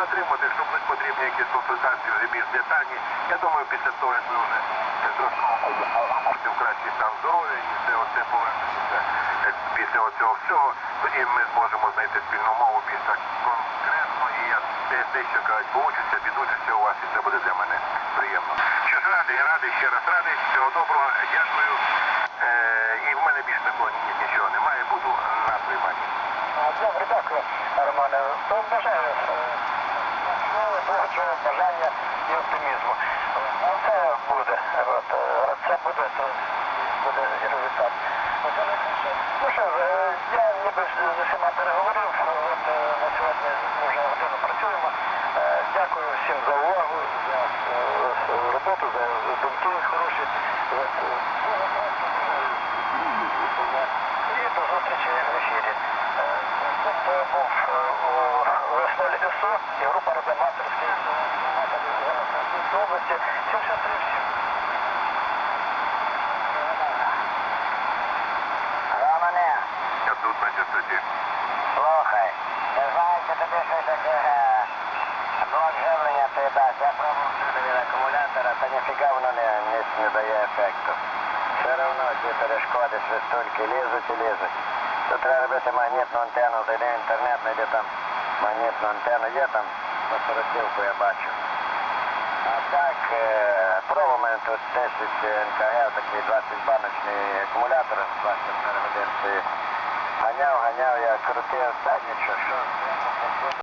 затримати, якщо будуть потрібні якісь консультації вже більш детальні. Я думаю, після того, як ми вже трошки в кращий стан здоров'я і все оце повернемося е, після оцього всього, тоді ми зможемо знайти спільну мову більш конкретно. І я те, те що кажуть, поучуся, відучуся у вас, і це буде для мене приємно. Що ж радий, радий, ще раз радий. Всього доброго, дякую. Е, і в мене більше такого ні- нічого немає. Буду на прийманні. Добре, дякую, Романе. Бажаю сили, творчого бажання і оптимізму. Ну, це буде. От, е, це буде, то буде результат. Е, Ну що ж, е, я ніби з усіма переговорив. От, е, на сьогодні ми вже годину працюємо. Дякую всім за увагу, за роботу, за думки хороші. От, і до зустрічі в ефірі. Тут е, був е, у Веснолі СО і група реформаторської Франківської області 73 всім. Романе, Я тут на частоті. слухай, ти знаєш, що тобі щось таке е, блок живлення ти дасть. Я пробував сюди від акумулятора, та ніфіга воно не, не, не дає ефекту. Все одно ті перешкоди, свистульки лізуть і лізуть. То треба робити магнітну антенну, зайди в інтернет, знайди там магнітну антенну, є там на сороківку я бачу. А так, е, пробував мене тут 10 НКГ, такий 20 баночний акумулятор, 20 годин. Ганяв, ганяв, я крутив, та нічого, що.